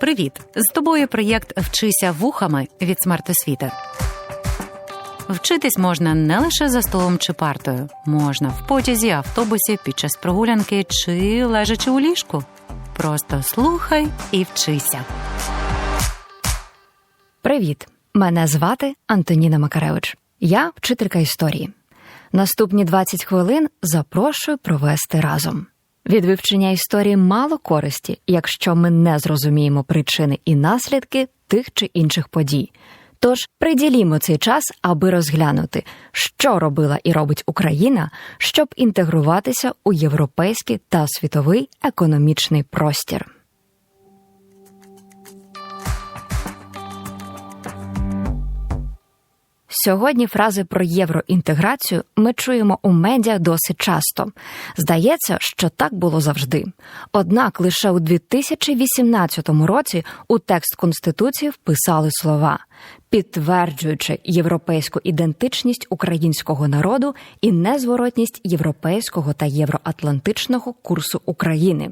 Привіт! З тобою проєкт Вчися вухами від смертосвіти. Вчитись можна не лише за столом чи партою, можна в потязі, автобусі, під час прогулянки чи лежачи у ліжку. Просто слухай і вчися. Привіт! Мене звати Антоніна Макаревич. Я вчителька історії. Наступні 20 хвилин запрошую провести разом. Від вивчення історії мало користі, якщо ми не зрозуміємо причини і наслідки тих чи інших подій. Тож приділімо цей час, аби розглянути, що робила і робить Україна, щоб інтегруватися у європейський та світовий економічний простір. Сьогодні фрази про євроінтеграцію ми чуємо у медіа досить часто. Здається, що так було завжди. Однак лише у 2018 році у текст Конституції вписали слова, підтверджуючи європейську ідентичність українського народу і незворотність європейського та євроатлантичного курсу України.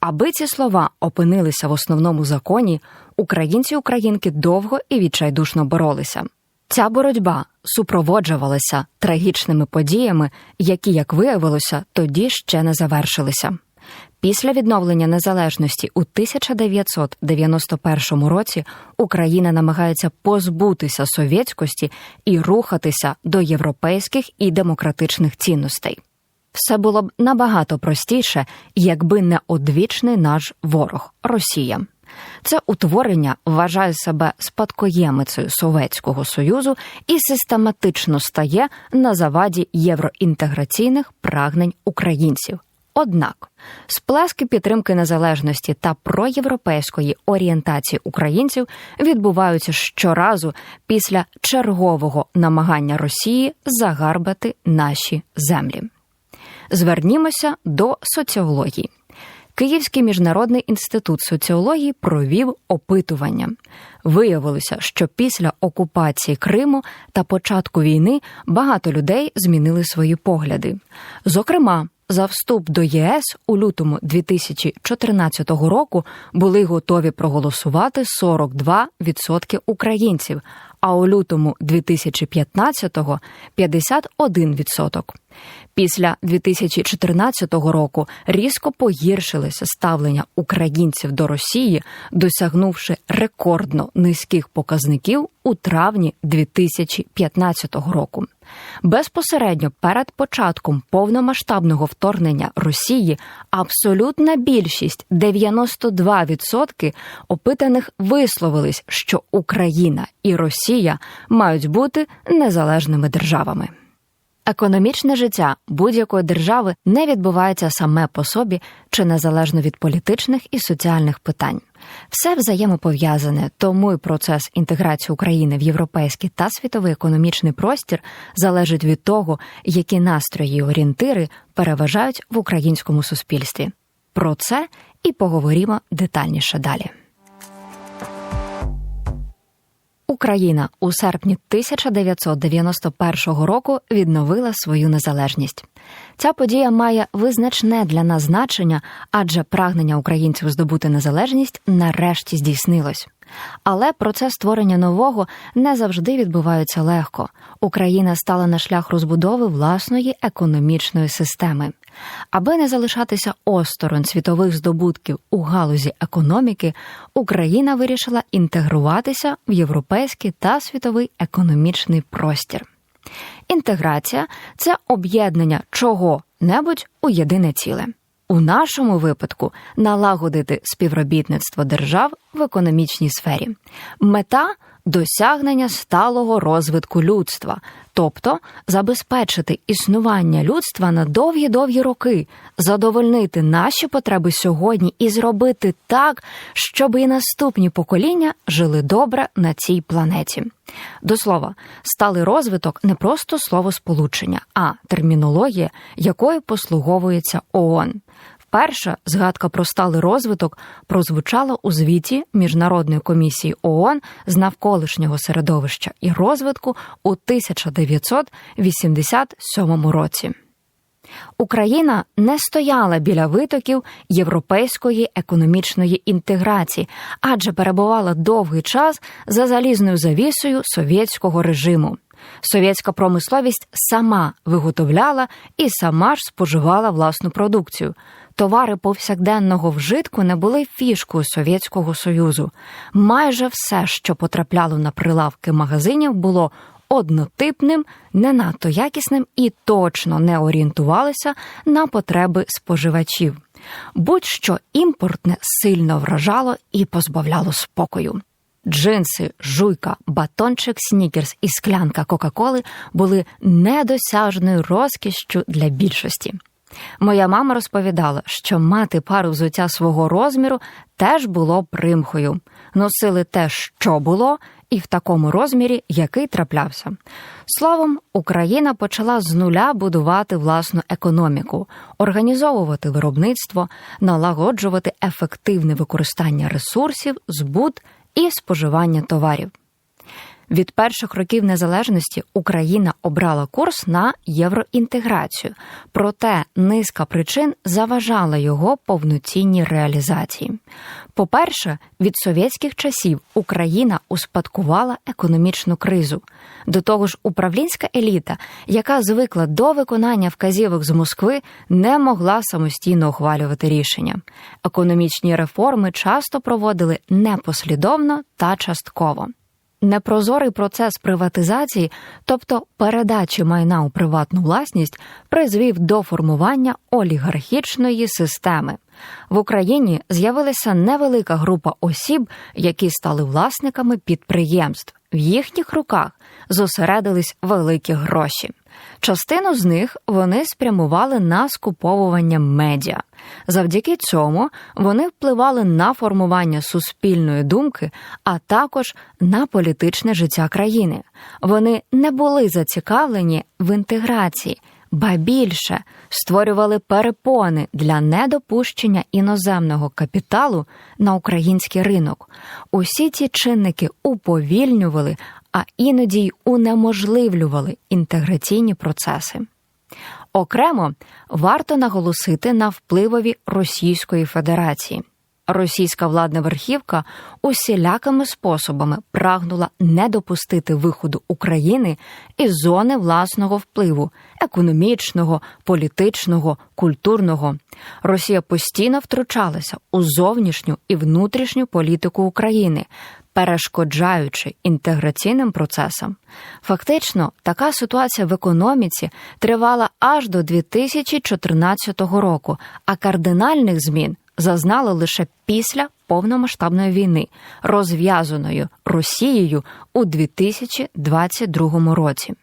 Аби ці слова опинилися в основному законі, українці українки довго і відчайдушно боролися. Ця боротьба супроводжувалася трагічними подіями, які, як виявилося, тоді ще не завершилися. Після відновлення незалежності у 1991 році Україна намагається позбутися совєтськості і рухатися до європейських і демократичних цінностей. Все було б набагато простіше, якби не одвічний наш ворог Росія. Це утворення вважає себе спадкоємицею Совєтського Союзу і систематично стає на заваді євроінтеграційних прагнень українців. Однак сплески підтримки незалежності та проєвропейської орієнтації українців відбуваються щоразу після чергового намагання Росії загарбати наші землі. Звернімося до соціології. Київський міжнародний інститут соціології провів опитування. Виявилося, що після окупації Криму та початку війни багато людей змінили свої погляди. Зокрема, за вступ до ЄС у лютому 2014 року були готові проголосувати 42% українців, а у лютому 2015-го – 51%. Після 2014 року різко погіршилося ставлення українців до Росії, досягнувши рекордно низьких показників у травні 2015 року. Безпосередньо перед початком повномасштабного вторгнення Росії абсолютна більшість 92% опитаних висловились, що Україна і Росія мають бути незалежними державами. Економічне життя будь-якої держави не відбувається саме по собі чи незалежно від політичних і соціальних питань. Все взаємопов'язане, тому й процес інтеграції України в європейський та світовий економічний простір залежить від того, які настрої і орієнтири переважають в українському суспільстві. Про це і поговоримо детальніше далі. Україна у серпні 1991 року відновила свою незалежність. Ця подія має визначне для нас значення, адже прагнення українців здобути незалежність нарешті здійснилось. Але процес створення нового не завжди відбувається легко. Україна стала на шлях розбудови власної економічної системи. Аби не залишатися осторонь світових здобутків у галузі економіки, Україна вирішила інтегруватися в європейський та світовий економічний простір. Інтеграція це об'єднання чого-небудь у єдине ціле. У нашому випадку налагодити співробітництво держав в економічній сфері. Мета досягнення сталого розвитку людства, тобто забезпечити існування людства на довгі-довгі роки, задовольнити наші потреби сьогодні і зробити так, щоб і наступні покоління жили добре на цій планеті. До слова, сталий розвиток не просто слово сполучення, а термінологія, якою послуговується ООН. Вперше згадка про сталий розвиток прозвучала у звіті Міжнародної комісії ООН з навколишнього середовища і розвитку у 1987 році. Україна не стояла біля витоків європейської економічної інтеграції, адже перебувала довгий час за залізною завісою совєтського режиму. Совєтська промисловість сама виготовляла і сама ж споживала власну продукцію. Товари повсякденного вжитку не були фішкою Совєтського Союзу. Майже все, що потрапляло на прилавки магазинів, було однотипним, не надто якісним і точно не орієнтувалися на потреби споживачів. Будь-що імпортне сильно вражало і позбавляло спокою. Джинси, жуйка, батончик снікерс і склянка Кока-Коли були недосяжною розкішшю для більшості. Моя мама розповідала, що мати пару взуття свого розміру теж було примхою. Носили те, що було, і в такому розмірі, який траплявся. Словом, Україна почала з нуля будувати власну економіку, організовувати виробництво, налагоджувати ефективне використання ресурсів, збут і споживання товарів. Від перших років незалежності Україна обрала курс на євроінтеграцію, проте низка причин заважала його повноцінній реалізації. По-перше, від совєтських часів Україна успадкувала економічну кризу. До того ж, управлінська еліта, яка звикла до виконання вказівок з Москви, не могла самостійно ухвалювати рішення. Економічні реформи часто проводили непослідовно та частково. Непрозорий процес приватизації, тобто передачі майна у приватну власність, призвів до формування олігархічної системи. В Україні з'явилася невелика група осіб, які стали власниками підприємств. В їхніх руках зосередились великі гроші. Частину з них вони спрямували на скуповування медіа. Завдяки цьому вони впливали на формування суспільної думки, а також на політичне життя країни. Вони не були зацікавлені в інтеграції, ба більше створювали перепони для недопущення іноземного капіталу на український ринок. Усі ці чинники уповільнювали, а іноді й унеможливлювали інтеграційні процеси. Окремо варто наголосити на впливові Російської Федерації. Російська владна верхівка усілякими способами прагнула не допустити виходу України із зони власного впливу економічного, політичного, культурного. Росія постійно втручалася у зовнішню і внутрішню політику України, перешкоджаючи інтеграційним процесам. Фактично, така ситуація в економіці тривала аж до 2014 року, а кардинальних змін зазнали лише після повномасштабної війни, розв'язаної Росією у 2022 році.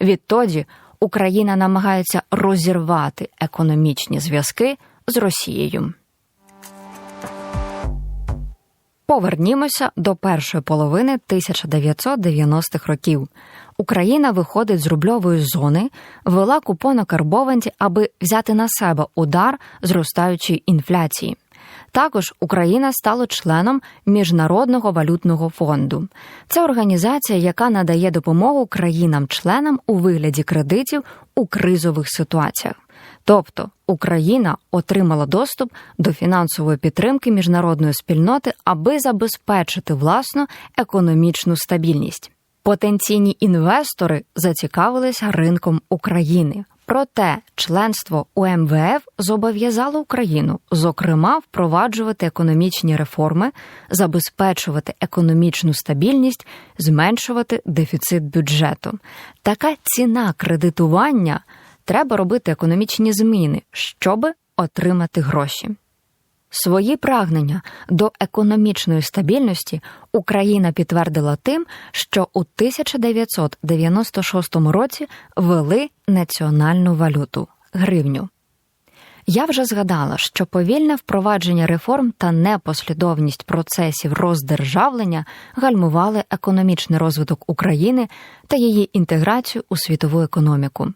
Відтоді Україна намагається розірвати економічні зв'язки з Росією. Повернімося до першої половини 1990-х років. Україна виходить з рубльової зони, вела купонокарбованці, аби взяти на себе удар зростаючої інфляції. Також Україна стала членом Міжнародного валютного фонду. Це організація, яка надає допомогу країнам-членам у вигляді кредитів у кризових ситуаціях. Тобто Україна отримала доступ до фінансової підтримки міжнародної спільноти, аби забезпечити власну економічну стабільність. Потенційні інвестори зацікавилися ринком України. Проте членство у МВФ зобов'язало Україну, зокрема, впроваджувати економічні реформи, забезпечувати економічну стабільність, зменшувати дефіцит бюджету. Така ціна кредитування треба робити економічні зміни, щоб отримати гроші. Свої прагнення до економічної стабільності Україна підтвердила тим, що у 1996 році ввели національну валюту гривню. Я вже згадала, що повільне впровадження реформ та непослідовність процесів роздержавлення гальмували економічний розвиток України та її інтеграцію у світову економіку.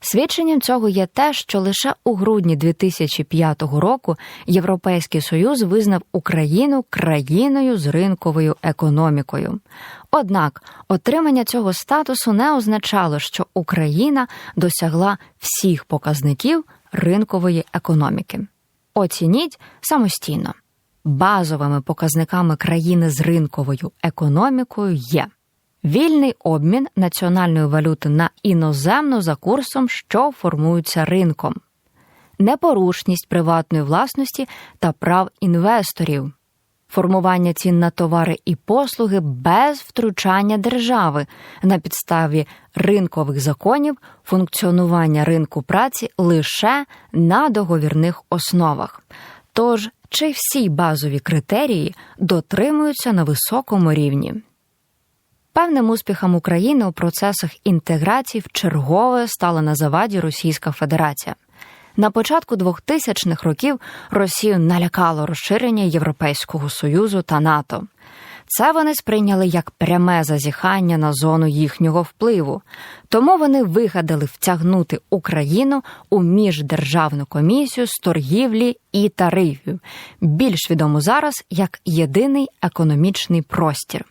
Свідченням цього є те, що лише у грудні 2005 року Європейський Союз визнав Україну країною з ринковою економікою. Однак отримання цього статусу не означало, що Україна досягла всіх показників ринкової економіки. Оцініть самостійно. Базовими показниками країни з ринковою економікою є вільний обмін національної валюти на іноземну за курсом, що формуються ринком, непорушність приватної власності та прав інвесторів, формування цін на товари і послуги без втручання держави на підставі ринкових законів, функціонування ринку праці лише на договірних основах. Тож, чи всі базові критерії дотримуються на високому рівні? Певним успіхом України у процесах інтеграції вчергове стала на заваді Російська Федерація. На початку 2000-х років Росію налякало розширення Європейського Союзу та НАТО. Це вони сприйняли як пряме зазіхання на зону їхнього впливу, тому вони вигадали втягнути Україну у міждержавну комісію з торгівлі і тарифів, більш відому зараз як єдиний економічний простір.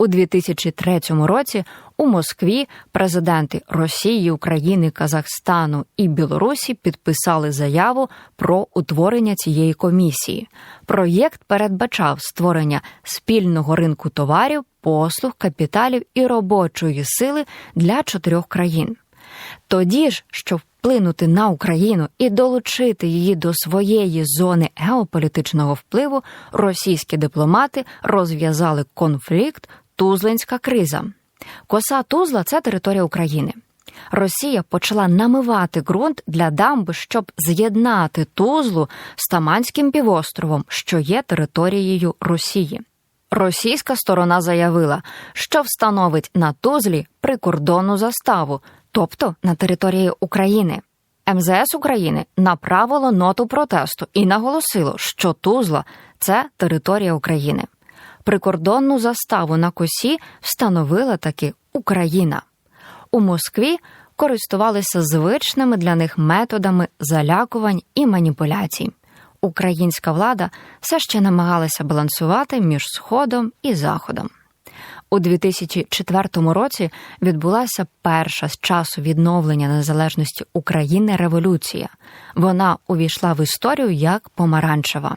У 2003 році у Москві президенти Росії, України, Казахстану і Білорусі підписали заяву про утворення цієї комісії. Проєкт передбачав створення спільного ринку товарів, послуг, капіталів і робочої сили для чотирьох країн. Тоді ж, щоб вплинути на Україну і долучити її до своєї зони геополітичного впливу, російські дипломати розв'язали конфлікт Тузлинська криза. Коса Тузла це територія України. Росія почала намивати ґрунт для дамби, щоб з'єднати Тузлу з Таманським півостровом, що є територією Росії. Російська сторона заявила, що встановить на Тузлі прикордонну заставу, тобто на території України. МЗС України направило ноту протесту і наголосило, що Тузла це територія України прикордонну заставу на косі встановила таки Україна. У Москві користувалися звичними для них методами залякувань і маніпуляцій. Українська влада все ще намагалася балансувати між Сходом і Заходом. У 2004 році відбулася перша з часу відновлення незалежності України революція. Вона увійшла в історію як помаранчева.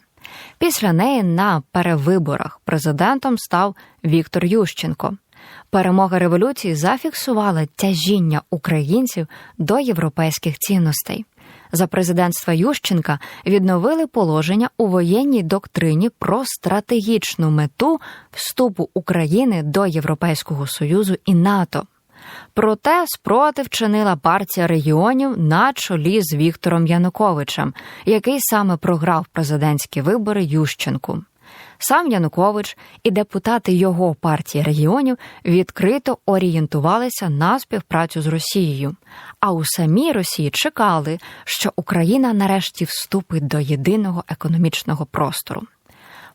Після неї на перевиборах президентом став Віктор Ющенко. Перемога революції зафіксувала тяжіння українців до європейських цінностей. За президентства Ющенка відновили положення у воєнній доктрині про стратегічну мету вступу України до Європейського Союзу і НАТО. Проте спротив чинила партія регіонів на чолі з Віктором Януковичем, який саме програв президентські вибори Ющенку. Сам Янукович і депутати його партії регіонів відкрито орієнтувалися на співпрацю з Росією. А у самій Росії чекали, що Україна нарешті вступить до єдиного економічного простору.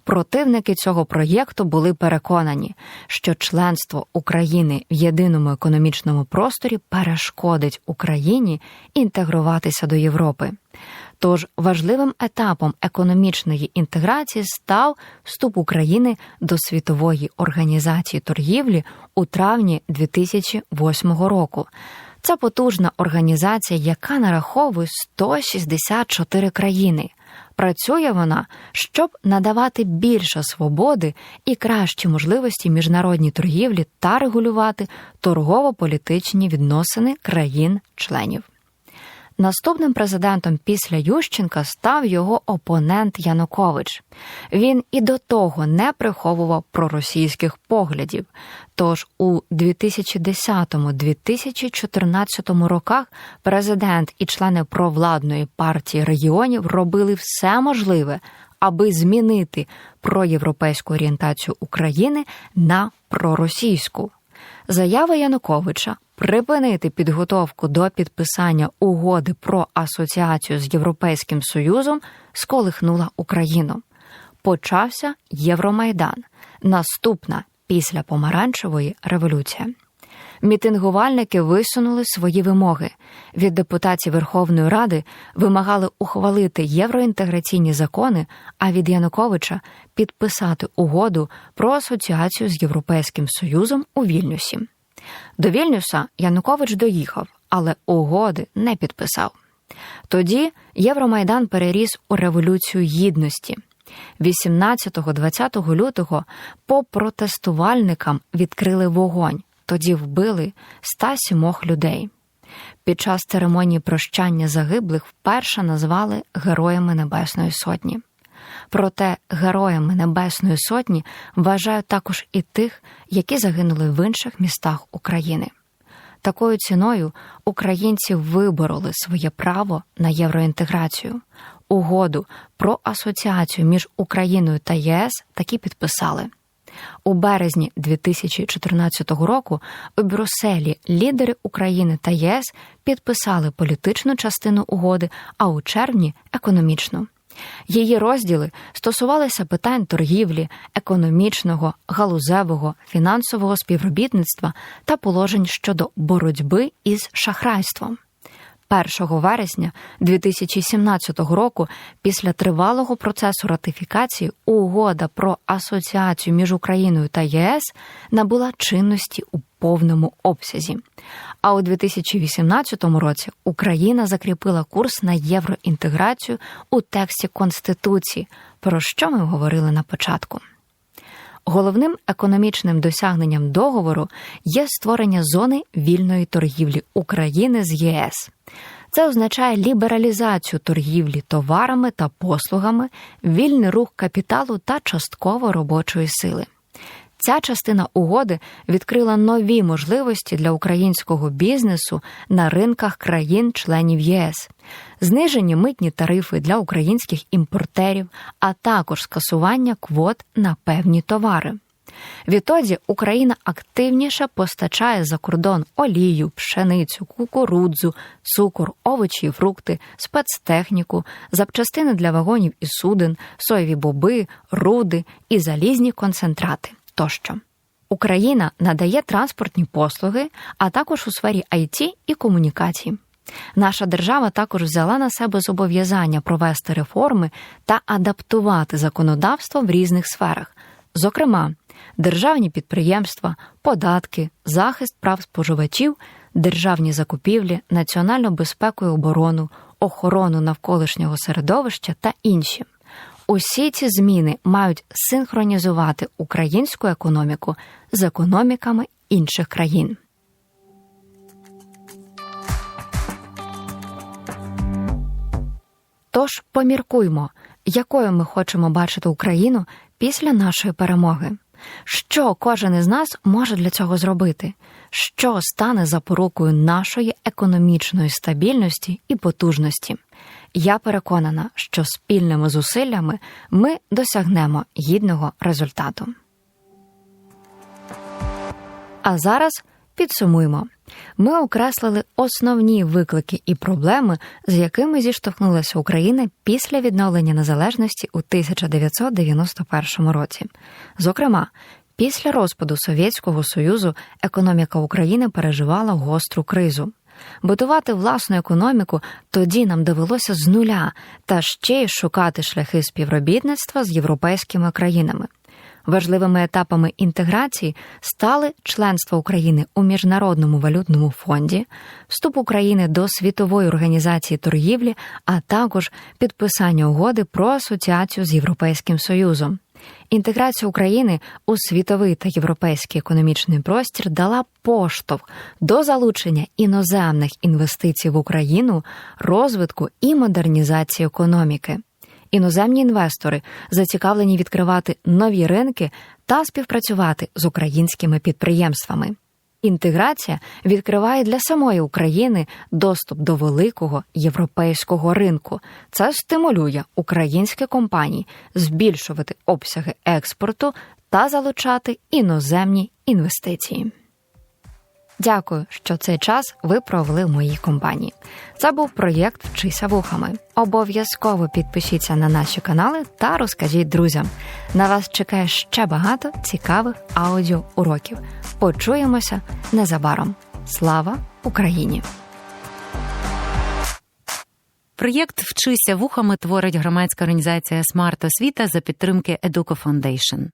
Противники цього проєкту були переконані, що членство України в єдиному економічному просторі перешкодить Україні інтегруватися до Європи. Tож важливим етапом економічної інтеграції став вступ України до світової організації торгівлі у травні 2008 року. Це потужна організація, яка нараховує 164 країни. Працює вона, щоб надавати більше свободи і кращі можливості міжнародній торгівлі та регулювати торгово-політичні відносини країн-членів. Наступним президентом після Ющенка став його опонент Янукович. Він і до того не приховував проросійських поглядів. Тож у 2010-2014 роках президент і члени провладної партії регіонів робили все можливе, аби змінити проєвропейську орієнтацію України на проросійську. Заява Януковича припинити підготовку до підписання угоди про асоціацію з Європейським Союзом сколихнула Україну. Почався Євромайдан, наступна після помаранчевої революція. Мітингувальники висунули свої вимоги. Від депутатів Верховної Ради вимагали ухвалити євроінтеграційні закони, а від Януковича підписати угоду про асоціацію з Європейським Союзом у Вільнюсі. До Вільнюса Янукович доїхав, але угоди не підписав. Тоді Євромайдан переріс у революцію гідності. 18-20 лютого по протестувальникам відкрили вогонь, тоді вбили 107 людей. Під час церемонії прощання загиблих вперше назвали Героями Небесної Сотні. Проте героями Небесної Сотні вважають також і тих, які загинули в інших містах України. Такою ціною українці вибороли своє право на євроінтеграцію. Угоду про асоціацію між Україною та ЄС таки підписали. У березні 2014 року у Брюсселі лідери України та ЄС підписали політичну частину угоди, а у червні економічну. Її розділи стосувалися питань торгівлі, економічного, галузевого, фінансового співробітництва та положень щодо боротьби із шахрайством. 1 вересня 2017 року, після тривалого процесу ратифікації, угода про асоціацію між Україною та ЄС набула чинності у повному обсязі. А у 2018 році Україна закріпила курс на євроінтеграцію у тексті Конституції, про що ми говорили на початку. Головним економічним досягненням договору є створення зони вільної торгівлі України з ЄС. Це означає лібералізацію торгівлі товарами та послугами, вільний рух капіталу та частково робочої сили. Ця частина угоди відкрила нові можливості для українського бізнесу на ринках країн-членів ЄС, знижені митні тарифи для українських імпортерів, а також скасування квот на певні товари. Відтоді Україна активніше постачає за кордон олію, пшеницю, кукурудзу, цукор, овочі, і фрукти, спецтехніку, запчастини для вагонів і суден, соєві боби, руди і залізні концентрати тощо. Україна надає транспортні послуги, а також у сфері IT і комунікацій. Наша держава також взяла на себе зобов'язання провести реформи та адаптувати законодавство в різних сферах, зокрема, державні підприємства, податки, захист прав споживачів, державні закупівлі, національну безпеку і оборону, охорону навколишнього середовища та інші. Усі ці зміни мають синхронізувати українську економіку з економіками інших країн. Тож поміркуймо, якою ми хочемо бачити Україну після нашої перемоги. Що кожен із нас може для цього зробити? Що стане запорукою нашої економічної стабільності і потужності? Я переконана, що спільними зусиллями ми досягнемо гідного результату. А зараз підсумуємо. Ми окреслили основні виклики і проблеми, з якими зіштовхнулася Україна після відновлення незалежності у 1991 році. Зокрема, після розпаду Совєтського Союзу економіка України переживала гостру кризу. Будувати власну економіку тоді нам довелося з нуля та ще й шукати шляхи співробітництва з європейськими країнами. Важливими етапами інтеграції стали членство України у Міжнародному валютному фонді, вступ України до світової організації торгівлі, а також підписання угоди про асоціацію з Європейським Союзом. Інтеграція України у світовий та європейський економічний простір дала поштовх до залучення іноземних інвестицій в Україну, розвитку і модернізації економіки. Іноземні інвестори зацікавлені відкривати нові ринки та співпрацювати з українськими підприємствами. Інтеграція відкриває для самої України доступ до великого європейського ринку. Це стимулює українські компанії збільшувати обсяги експорту та залучати іноземні інвестиції. Дякую, що цей час ви провели в моїй компанії. Це був проєкт Вчися вухами. Обов'язково підпишіться на наші канали та розкажіть друзям. На вас чекає ще багато цікавих аудіоуроків. Почуємося незабаром. Слава Україні! Проєкт Вчися вухами творить громадська організація Смарт Освіта за підтримки Educo Foundation.